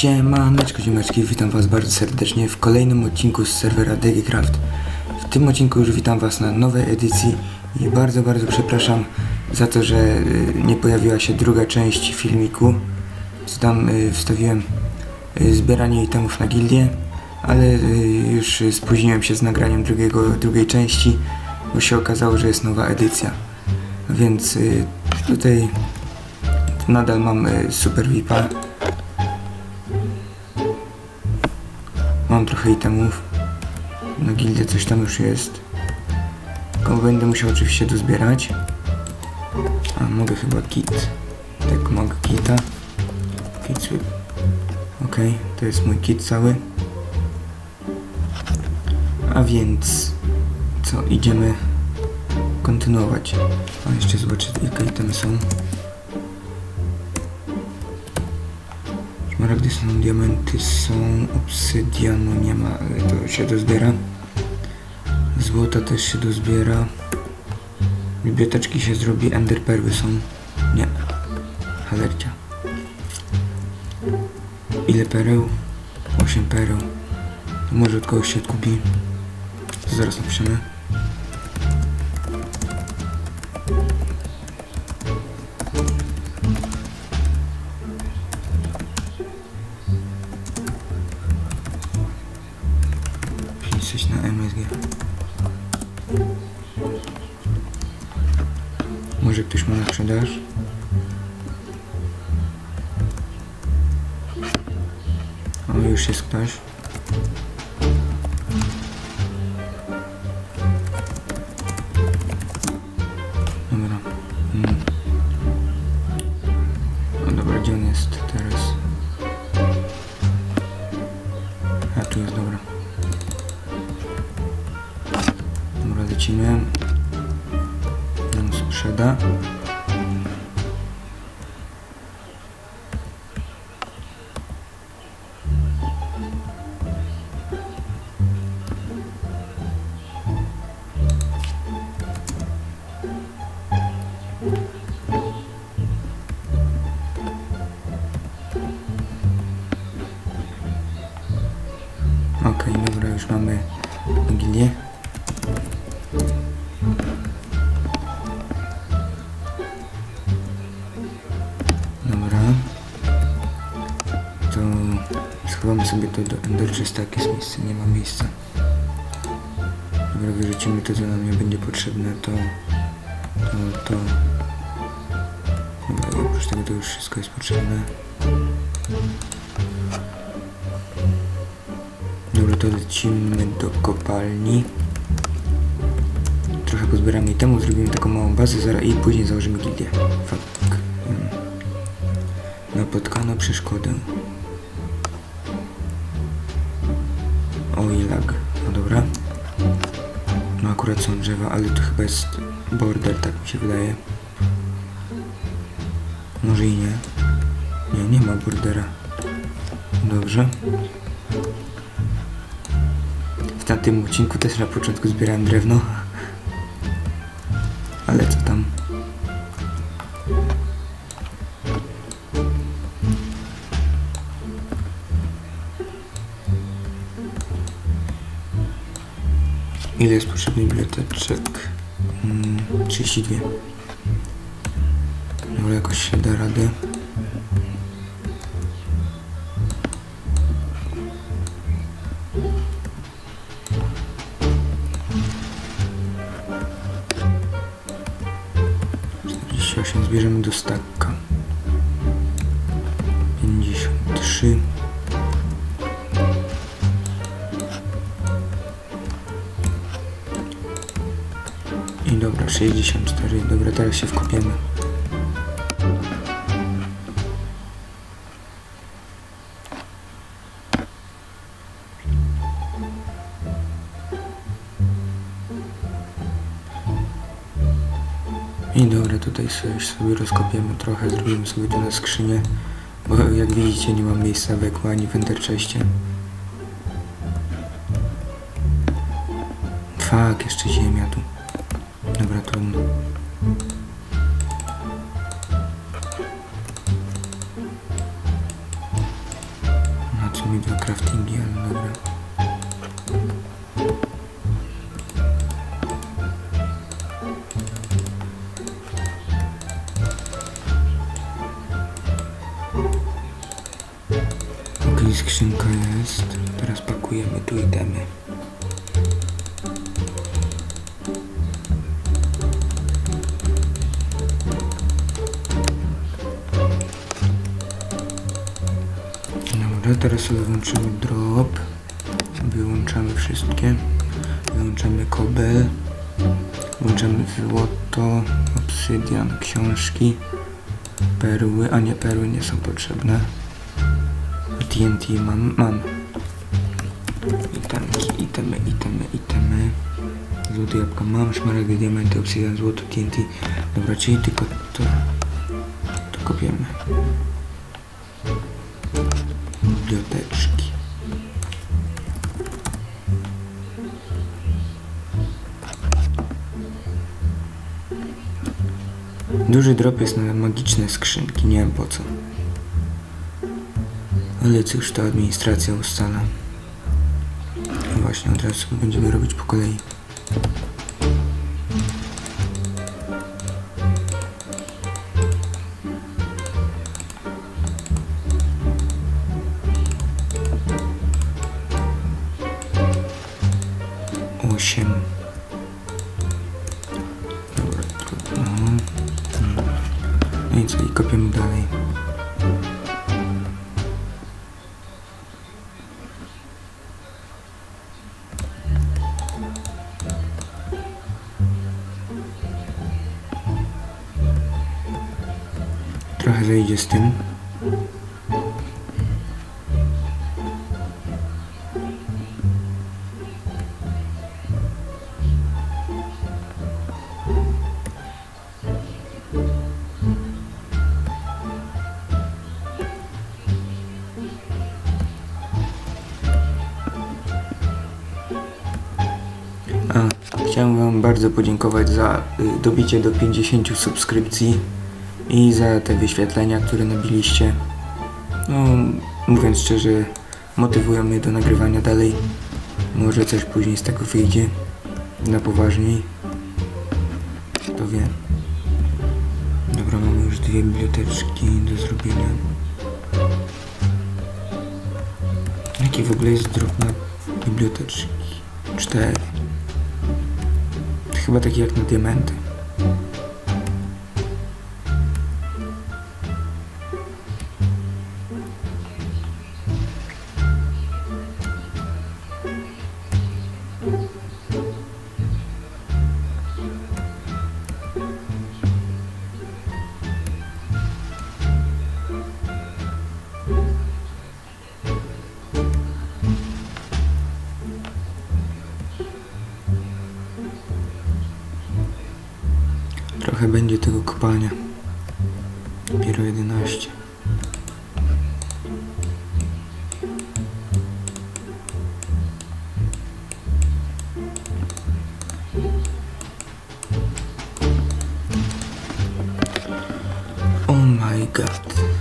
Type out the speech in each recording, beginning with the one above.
Siemaneczko ziomeczki, witam was bardzo serdecznie w kolejnym odcinku z serwera DGCraft. W tym odcinku już witam was na nowej edycji i bardzo, bardzo przepraszam za to, że y, nie pojawiła się druga część filmiku. Co tam y, wstawiłem y, zbieranie itemów na gildię, ale już spóźniłem się z nagraniem drugiego, drugiej części, bo się okazało, że jest nowa edycja. Więc tutaj nadal mam super VIPa. Mam trochę itemów. Na gildzie coś tam już jest. Tylko będę musiał oczywiście dozbierać. A mogę chyba kit. Tak, mogę kita. Kit sweep. Ok, to jest mój kit cały. A więc co, idziemy kontynuować. A jeszcze zobaczę jakie itemy są. Szmaragdy są, diamenty są, obsydianu nie ma, ale to się dozbiera. Złota też się dozbiera. Biblioteczki się zrobi, enderperły są. Nie. Halercia. Ile pereł? 8 pereł. Może od kogoś się odkupi. To zaraz napiszemy. Może ktoś ma na sprzedaż? O, już jest ktoś. Dobra. Mm. O, dobra, gdzie on jest teraz? A, tu jest, dobra. Lecimy. Nam sprzeda. Okej, dobra, już mamy gilię. Sobie to do tak jest miejsce, nie ma miejsca. Dobra, wyrzucimy to, co nam nie będzie potrzebne, to... To, to... Dobra, oprócz tego to już wszystko jest potrzebne. Dobra, to lecimy do kopalni. Trochę pozbieramy i temu zrobimy taką małą bazę zaraz i później założymy gildię. Fuck. Mm. Napotkano przeszkodę. Oj, lag. No dobra. No akurat są drzewa, ale to chyba jest border, tak mi się wydaje. Może i nie. Nie, nie ma bordera. Dobrze. W tamtym odcinku też na początku zbierałem drewno. Ale co tam? Ile jest potrzebnych biblioteczek? Mm, 32. Ale jakoś się da radę. Zbierzemy do stakka. 53 64. Dobra, teraz się wkopiemy. I dobra, tutaj sobie, sobie rozkopiemy trochę, zrobimy sobie tu na skrzynię, bo jak widzicie nie mam miejsca w ani w enderczeście. Fuck, jeszcze ziemia tu. Dobra, tu... Na co mi dwa craftingi, ale dobra. Ok, skrzynka jest. Teraz pakujemy tu itemy. Teraz sobie włączymy drop. Wyłączamy wszystkie. Wyłączamy kobel. Włączamy złoto, obsydian, książki, perły, a nie perły nie są potrzebne. TNT mam, mam. Itemki, itemy, itemy, itemy. Złote jabłka mam, szmaragdy, diamenty, obsydian, złoto, TNT. Dobra, czyli tylko to, to kopiemy. Biblioteczki. Duży drop jest na magiczne skrzynki, nie wiem po co. Ale cóż, to administracja ustala. Właśnie, od razu będziemy robić po kolei. Kopiemy dalej. Trochę zejdzie z tym. Chciałem Wam bardzo podziękować za y, dobicie do 50 subskrypcji i za te wyświetlenia, które nabiliście. No, mówiąc szczerze, motywują mnie do nagrywania dalej. Może coś później z tego wyjdzie na poważniej. Kto wie. Dobra, mamy już dwie biblioteczki do zrobienia. Jaki w ogóle jest na biblioteczki? Cztery. Chyba taki jak na diamenty. Trochę będzie tego kopania. Dopiero 11. Oh my god.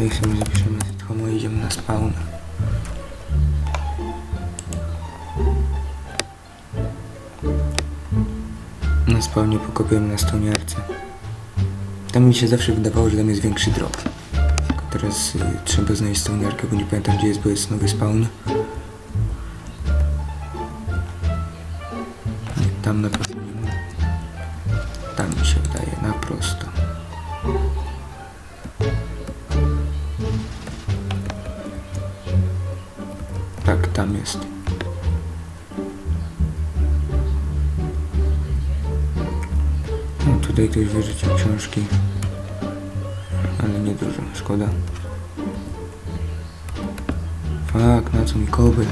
Tutaj sobie zapiszemy Homo i idziemy na spawn. Na spawnie pokopiemy na stoniarce. Tam mi się zawsze wydawało, że tam jest większy drop. Tylko teraz y, trzeba znaleźć stoniarkę, bo nie pamiętam gdzie jest, bo jest nowy spawn. Tam na pewno wyrzucił książki. Ale nie dużo, szkoda. Fak, na co mi koby?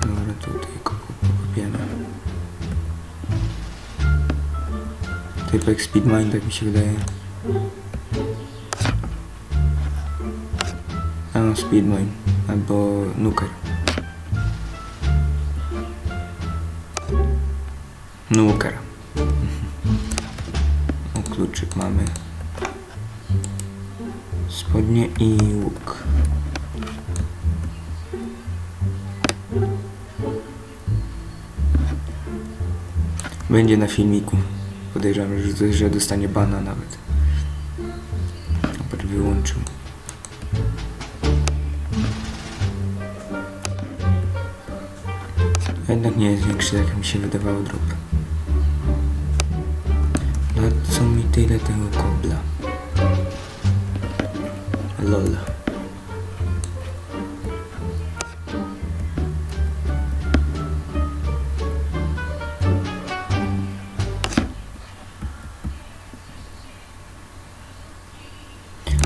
Dobra, tutaj kopiemy. Typ jak Speedmine, tak mi się wydaje. A no, Speedmine. Albo Nuker. Nuker. O, kluczyk mamy. Spodnie i łuk. Będzie na filmiku. Podejrzewam, że, że dostanie bana nawet. Patrz, wyłączył. Jednak nie jest większy, jak mi się wydawało drop. Tyle tego kobla? Lol.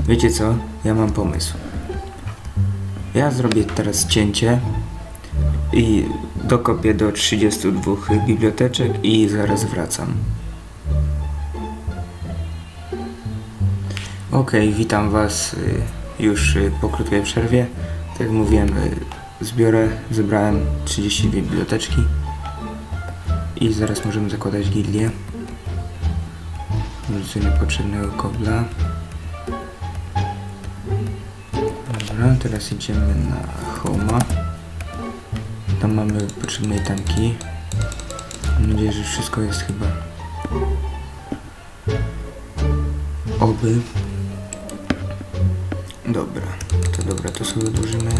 Wiecie co? Ja mam pomysł. Ja zrobię teraz cięcie i dokopię do 32 biblioteczek i zaraz wracam. Ok, witam Was y, już y, po krótkiej przerwie. Tak jak mówiłem, y, zbiorę, zebrałem 30 biblioteczki i zaraz możemy zakładać gildię. Wrzucę niepotrzebnego kobla. Dobra, teraz idziemy na homa. Tam mamy potrzebne itemki. Mam nadzieję, że wszystko jest chyba. Oby. Dobra, to dobra, to sobie odłożymy.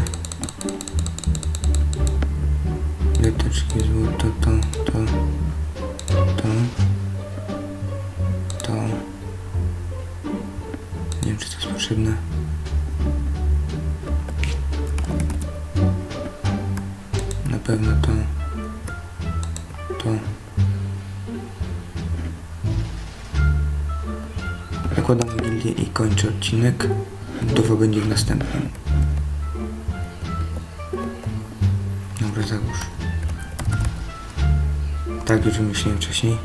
Biblioteczki, złoto, to, to, to, to. Nie wiem, czy to jest potrzebne. Na pewno to, to. Zakładamy gildię i kończę odcinek. Duwo będzie w następnym. Dobra, załóż. Tak już wymyśliłem wcześniej.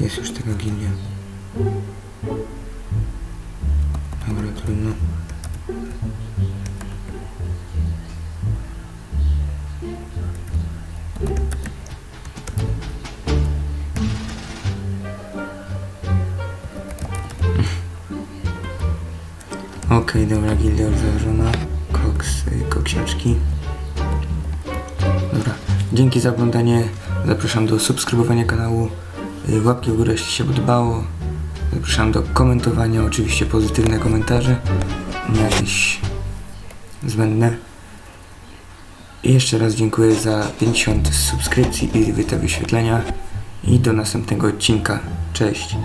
Jest już taka gildia. Okej, dobra, gildia już założona. Koks, y, koksiaczki. Dobra, dzięki za oglądanie. Zapraszam do subskrybowania kanału. Y, Łapki w górę, jeśli się podobało. Zapraszam do komentowania, oczywiście pozytywne komentarze, nie jakieś zbędne. I jeszcze raz dziękuję za 50 subskrypcji i te wyświetlenia. I do następnego odcinka. Cześć.